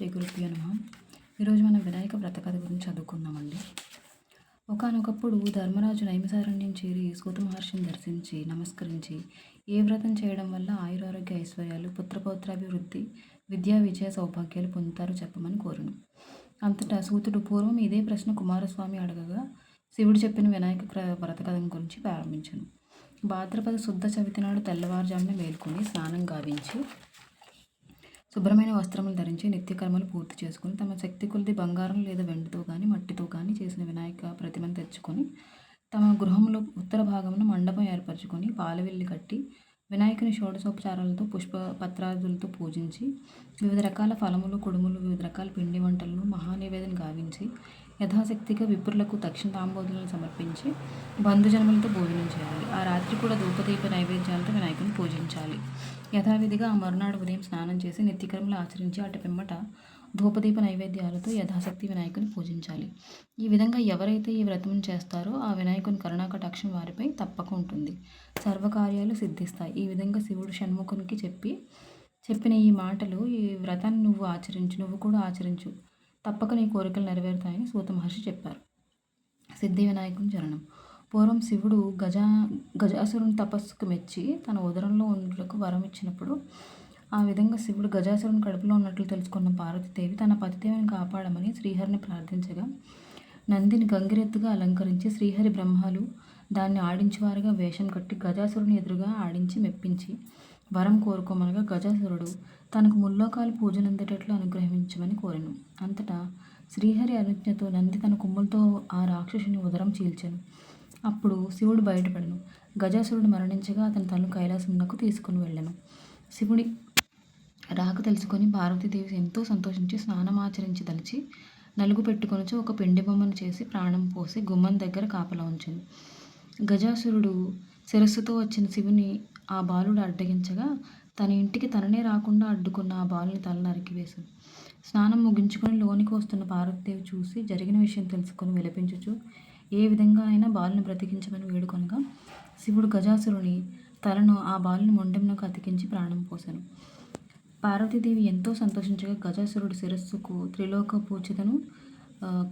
శ్రీ గురుప్రియ నమ. ఈరోజు మనం వినాయక వ్రత కథ గురించి చదువుకుందామండి. ఒకానొకప్పుడు ధర్మరాజు నైమిసారణ్యం చేరి సూత మహర్షిని దర్శించి నమస్కరించి ఏ వ్రతం చేయడం వల్ల ఆయురారోగ్య ఐశ్వర్యాలు పుత్రపౌత్రాభివృద్ధి విద్యా విజయ సౌభాగ్యాలు పొందుతారో చెప్పమని కోరును. అంతటా సూతుడు పూర్వం ఇదే ప్రశ్న కుమారస్వామి అడగగా శివుడు చెప్పిన వినాయక క్ర- వ్రత గురించి ప్రారంభించను. భాద్రపద శుద్ధ చవితి నాడు తెల్లవారుజామున మేల్కొని స్నానం గావించి శుభ్రమైన వస్త్రములు ధరించి నిత్యకర్మలు పూర్తి చేసుకుని తమ శక్తి కొలిది బంగారం లేదా వెండితో కానీ మట్టితో కానీ చేసిన వినాయక ప్రతిమను తెచ్చుకొని తమ గృహంలో ఉత్తర భాగంలో మండపం ఏర్పరచుకొని పాలవెల్లి కట్టి వినాయకుని షోడశోపచారాలతో పుష్ప పత్రాదులతో పూజించి వివిధ రకాల ఫలములు కుడుములు వివిధ రకాల పిండి వంటలను మహానివేదన గావించి యథాశక్తిగా విప్రులకు తక్షణ తాంబోధులను సమర్పించి బంధుజనములతో భోజనం చేయాలి. ఆ రాత్రి కూడా ధూపదీప నైవేద్యాలతో వినాయకుని పూజించాలి. యథావిధిగా ఆ మరునాడు ఉదయం స్నానం చేసి నిత్యక్రమలు ఆచరించి అటు పిమ్మట ధూపదీప నైవేద్యాలతో యథాశక్తి వినాయకుని పూజించాలి. ఈ విధంగా ఎవరైతే ఈ వ్రతం చేస్తారో ఆ వినాయకుని కరుణాకటాక్షం వారిపై తప్పక ఉంటుంది. సర్వకార్యాలు సిద్ధిస్తాయి. ఈ విధంగా శివుడు షణ్ముఖునికి చెప్పి చెప్పిన ఈ మాటలు ఈ వ్రతాన్ని నువ్వు ఆచరించు నువ్వు కూడా ఆచరించు. తప్పక నీ కోరికలు నెరవేరుతాయని సూత మహర్షి చెప్పారు. సిద్ధి వినాయకుని చరణం. పూర్వం శివుడు గజా గజాసురుని తపస్సుకు మెచ్చి తన ఉదరంలో ఉన్నట్లకు వరం ఇచ్చినప్పుడు ఆ విధంగా శివుడు గజాసురుని కడుపులో ఉన్నట్లు తెలుసుకున్న పార్వతీదేవి తన పతిదేవిని కాపాడమని శ్రీహరిని ప్రార్థించగా నందిని గంగిరెత్తుగా అలంకరించి శ్రీహరి బ్రహ్మలు దాన్ని ఆడించేవారుగా వేషం కట్టి గజాసురుని ఎదురుగా ఆడించి మెప్పించి వరం కోరుకోమనగా గజాసురుడు తనకు ముల్లోకాలు పూజనందేటట్లు అనుగ్రహించమని కోరెను. అంతటా శ్రీహరి అనుజ్ఞతో నంది తన కొమ్ములతో ఆ రాక్షసుని ఉదరం చీల్చాను. అప్పుడు శివుడు బయటపడను. గజాసురుడు మరణించగా అతని తను కైలాసమునకు తీసుకుని వెళ్ళాను. శివుడి రాక తెలుసుకొని పార్వతీదేవి ఎంతో సంతోషించి స్నానమాచరించి తలిచి నలుగు పెట్టుకొనిచి ఒక పిండి బొమ్మను చేసి ప్రాణం పోసి గుమ్మం దగ్గర కాపలా ఉంచింది గజాసురుడు శిరస్సుతో వచ్చిన శివుని ఆ బాలుడు అడ్డగించగా తన ఇంటికి తననే రాకుండా అడ్డుకున్న ఆ బాలుని తల నరికివేశాడు స్నానం ముగించుకొని లోనికి వస్తున్న పార్వతీదేవి చూసి జరిగిన విషయం తెలుసుకొని విలపించుచు ఏ విధంగా అయినా బాలుని బ్రతికించమని వేడుకొనగా శివుడు గజాసురుని తలను ఆ బాలుని మొండెంలోకి అతికించి ప్రాణం పోశాను పార్వతీదేవి ఎంతో సంతోషించగా గజాసురుడి శిరస్సుకు త్రిలోక పూజతను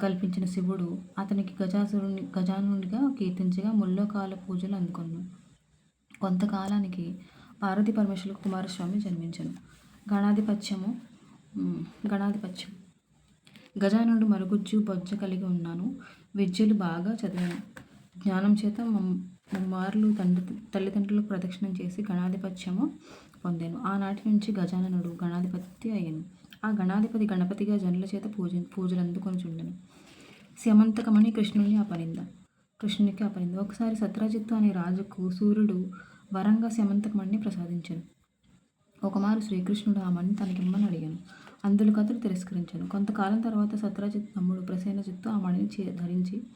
కల్పించిన శివుడు అతనికి గజాసురుని గజానుడిగా కీర్తించగా ముల్లోకాల పూజలు అందుకున్నాడు. కొంతకాలానికి పార్వతీ పరమేశ్వరులకు కుమారస్వామి జన్మించను. గణాధిపత్యము గణాధిపత్యం. గజానుడు మరుగుజ్జు బొజ్జ కలిగి ఉన్నాను. విద్యలు బాగా చదివాను. జ్ఞానం చేత మమ్- ముమ్మార్లు తండ్రి తల్లిదండ్రులకు ప్రదక్షిణం చేసి గణాధిపత్యము పొందాను. ఆనాటి నుంచి గజాననుడు గణాధిపతి అయ్యాను. ఆ గణాధిపతి గణపతిగా జనుల చేత పూజ పూజలు అందుకొని చుండెను స్యమంతకమని కృష్ణుని అపనింద. కృష్ణునికి అపనింద ఒకసారి సత్రాజిత్తు అనే రాజుకు సూర్యుడు వరంగా స్యమంతకమణిని ప్రసాదించాను. ఒకమారు శ్రీకృష్ణుడు ఆ మణిని తనకిమ్మని అడిగాను. అందులో అతడు తిరస్కరించాను. కొంతకాలం తర్వాత సత్రాజిత్ తమ్ముడు ప్రసేనజిత్తు ఆ మణిని చే- ధరించి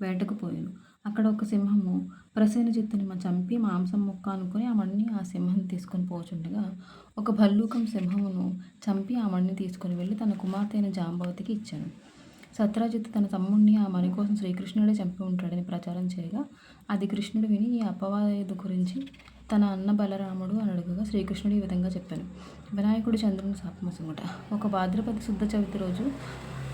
వేటకు పోయాను. అక్కడ ఒక సింహము ప్రసేనజిత్తుని మా చంపి మాంసం ముక్క అనుకుని ఆ మణిని ఆ సింహం తీసుకొని పోచుండగా ఒక భల్లూకం సింహమును చంపి ఆ మణిని తీసుకొని వెళ్ళి తన కుమార్తె అయిన జాంబవతికి ఇచ్చాను. సత్రాజిత్ తన తమ్ముడిని ఆ మణి కోసం శ్రీకృష్ణుడే చంపి ఉంటాడని ప్రచారం చేయగా అది కృష్ణుడు విని ఈ అపవాదు గురించి తన అన్న బలరాముడు అని అడుగుగా శ్రీకృష్ణుడు ఈ విధంగా చెప్పాను. వినాయకుడు చంద్రుని శాపమసుముట ఒక భాద్రపతి శుద్ధ చవితి రోజు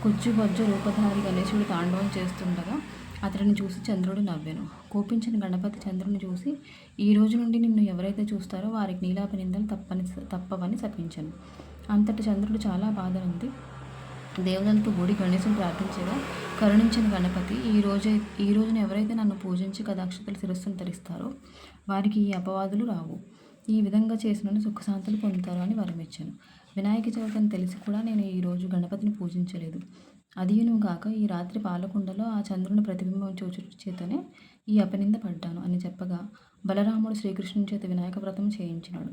కుజ్జు బజ్జు రూపధారి గణేశుడు తాండవం చేస్తుండగా అతడిని చూసి చంద్రుడు నవ్వాను. కోపించిన గణపతి చంద్రుని చూసి ఈ రోజు నుండి నిన్ను ఎవరైతే చూస్తారో వారికి నీలాప నిందలు తప్పని తప్పవని శపించాను. అంతటి చంద్రుడు చాలా బాధనుంది దేవతలతో కూడి గణేశుని ప్రార్థించగా కరుణించిన గణపతి ఈ రోజు ఈ రోజున ఎవరైతే నన్ను పూజించి కదాక్షతలు శిరస్సును ధరిస్తారో వారికి ఈ అపవాదులు రావు. ఈ విధంగా చేసిన సుఖశాంతులు పొందుతారు అని వరమిచ్చాను. వినాయక చవితి అని తెలిసి కూడా నేను ఈరోజు గణపతిని పూజించలేదు. అదియును గాక ఈ రాత్రి పాలకుండలో ఆ చంద్రుని ప్రతిబింబం చూచు చేతనే ఈ అపనింద పడ్డాను అని చెప్పగా బలరాముడు శ్రీకృష్ణుని చేత వినాయక వ్రతం చేయించినాడు.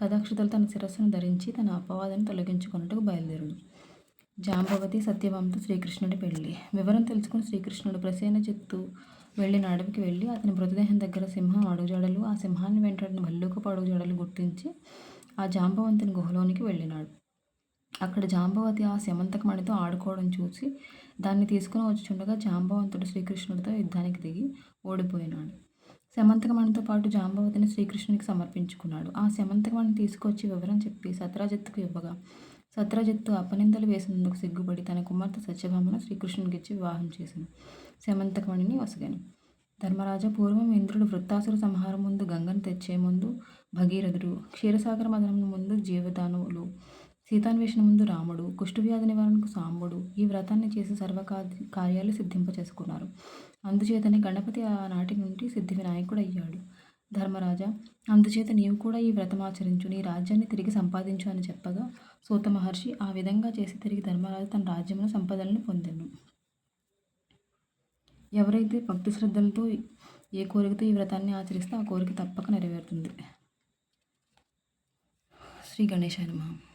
కథాక్షతలు తన శిరస్సును ధరించి తన అపవాదాన్ని తొలగించుకున్నట్టుకు బయలుదేరుడు. జాంబవతి సత్యభామతో శ్రీకృష్ణుడి పెళ్ళి. వివరం తెలుసుకుని శ్రీకృష్ణుడు ప్రసేన చెత్తు వెళ్ళిన అడవికి వెళ్ళి అతని మృతదేహం దగ్గర సింహం అడుగుజాడలు ఆ సింహాన్ని వెంటాడిన భల్లూకపు అడుగుజాడలు గుర్తించి ఆ జాంబవంతుని గుహలోనికి వెళ్ళినాడు. అక్కడ జాంబవతి ఆ శమంతకమణితో ఆడుకోవడం చూసి దాన్ని తీసుకుని వచ్చుచుండగా జాంబవంతుడు శ్రీకృష్ణుడితో యుద్ధానికి దిగి ఓడిపోయినాడు. శమంతకమణితో పాటు జాంబవతిని శ్రీకృష్ణునికి సమర్పించుకున్నాడు. ఆ శమంతకమణి తీసుకొచ్చి వివరం చెప్పి సత్రాజిత్తుకు ఇవ్వగా సత్రజిత్తు అపనిందలు వేసినందుకు సిగ్గుపడి తన కుమార్తె సత్యభామను శ్రీకృష్ణునికిచ్చి వివాహం చేశాను. శమంతకమణిని వసగాను. ధర్మరాజా పూర్వం ఇంద్రుడు వృత్తాసుర సంహారం ముందు గంగను తెచ్చే ముందు భగీరథుడు క్షీరసాగర మదనం ముందు జీవదానువులు సీతాన్వేషణ ముందు రాముడు కుష్ఠవ్యాధి నివారణకు సాంబుడు ఈ వ్రతాన్ని చేసి సర్వ కార్యాలు సిద్ధింపచేసుకున్నారు. అందుచేతనే గణపతి ఆనాటి నుండి సిద్ధి వినాయకుడు అయ్యాడు ధర్మరాజా అందుచేత నీవు కూడా ఈ వ్రతం ఆచరించు నీ రాజ్యాన్ని తిరిగి సంపాదించు అని చెప్పగా సూత మహర్షి ఆ విధంగా చేసి తిరిగి ధర్మరాజు తన రాజ్యమును సంపదలను పొందాను. ఎవరైతే భక్తి శ్రద్ధలతో ఏ కోరికతో ఈ వ్రతాన్ని ఆచరిస్తే ఆ కోరిక తప్పక నెరవేరుతుంది. శ్రీ గణేశాయ నమః.